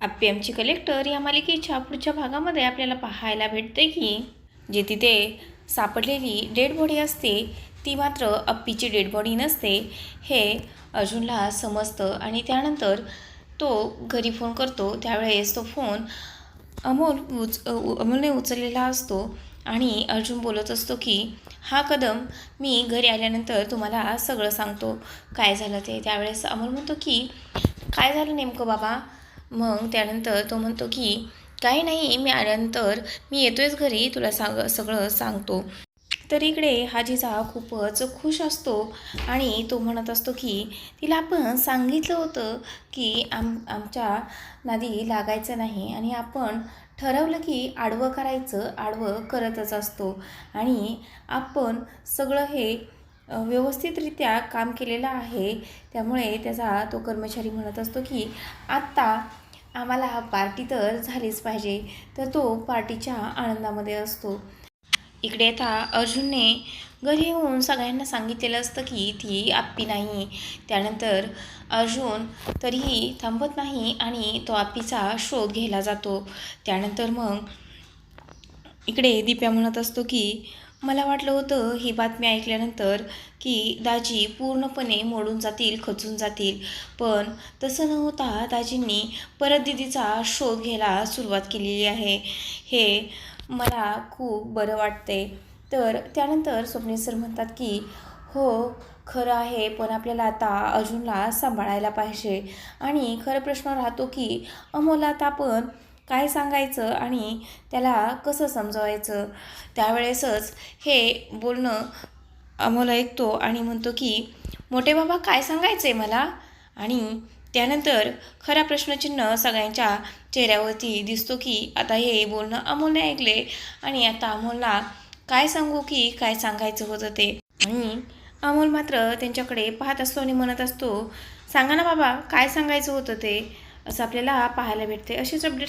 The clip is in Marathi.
आप्पी आमची कलेक्टर या मालिकेच्या पुढच्या भागामध्ये आपल्याला पाहायला भेटते की जे तिथे सापडलेली डेड बॉडी असते ती मात्र अप्पीची डेड बॉडी नसते. हे अर्जुनला समजतं आणि त्यानंतर तो घरी फोन करतो. त्यावेळेस तो फोन अमोल उच उ- अमोलने उचललेला असतो आणि अर्जुन बोलत असतो की हा कदम मी घरी आल्यानंतर तुम्हाला सगळं सांगतो. काय झालं ते? त्यावेळेस अमोल म्हणतो की काय झालं नेमकं बाबा? मग त्यानंतर तो म्हणतो की काही नाही मी आल्यानंतर मी येतोयच घरी तुला सांग सगळं सांगतो. तर इकडे हा जिजा खूपच खुश असतो आणि तो म्हणत असतो की तिला आपण सांगितलं होतं की आम आमच्या नादी लागायचं नाही आणि आपण ठरवलं की आडवं करायचं आडवं करतच असतो आणि आपण सगळं हे व्यवस्थितरित्या काम केलेलं आहे. त्यामुळे त्याचा तो कर्मचारी म्हणत असतो की आत्ता आम्हाला पार्टी तर झालीच पाहिजे तर तो पार्टीच्या आनंदामध्ये असतो. इकडे आता अर्जुनने घरी येऊन सगळ्यांना सांगितलेलं असतं की ती आप्पी नाही. त्यानंतर अर्जुन तरीही थांबत नाही आणि तो आप्पीचा शोध घ्यायला जातो. त्यानंतर मग इकडे दिप्या म्हणत असतो की मला वाटलं होतं ही बातमी ऐकल्यानंतर की दाजी पूर्णपणे मोडून जातील खचून जातील. पण तसं न होता दाजींनी परत दिदीचा शोध घ्यायला सुरुवात केलेली आहे. हे मला खूप बरं वाटते तर त्यानंतर स्वप्नील सर म्हणतात की हो खरं आहे पण आपल्याला आता अर्जुनला सांभाळायला पाहिजे. आणि खरं प्रश्न राहतो की अमोल आता आपण काय सांगायचं आणि त्याला कसं समजवायचं? त्यावेळेसच हे बोलणं अमोल ऐकतो आणि म्हणतो की मोठे बाबा काय सांगायचं आहे मला? आणि त्यानंतर खरा प्रश्नचिन्ह सगळ्यांच्या चेहऱ्यावरती दिसतो की आता हे बोलणं अमोलने ऐकले. आणि आता अमोलला काय सांगू की काय सांगायचं होतं ते? आणि अमोल मात्र त्यांच्याकडे पाहत असतो आणि म्हणत असतो सांगा ना बाबा काय सांगायचं होतं ते? असं आपल्याला पाहायला भेटते. असेच अपडेट्स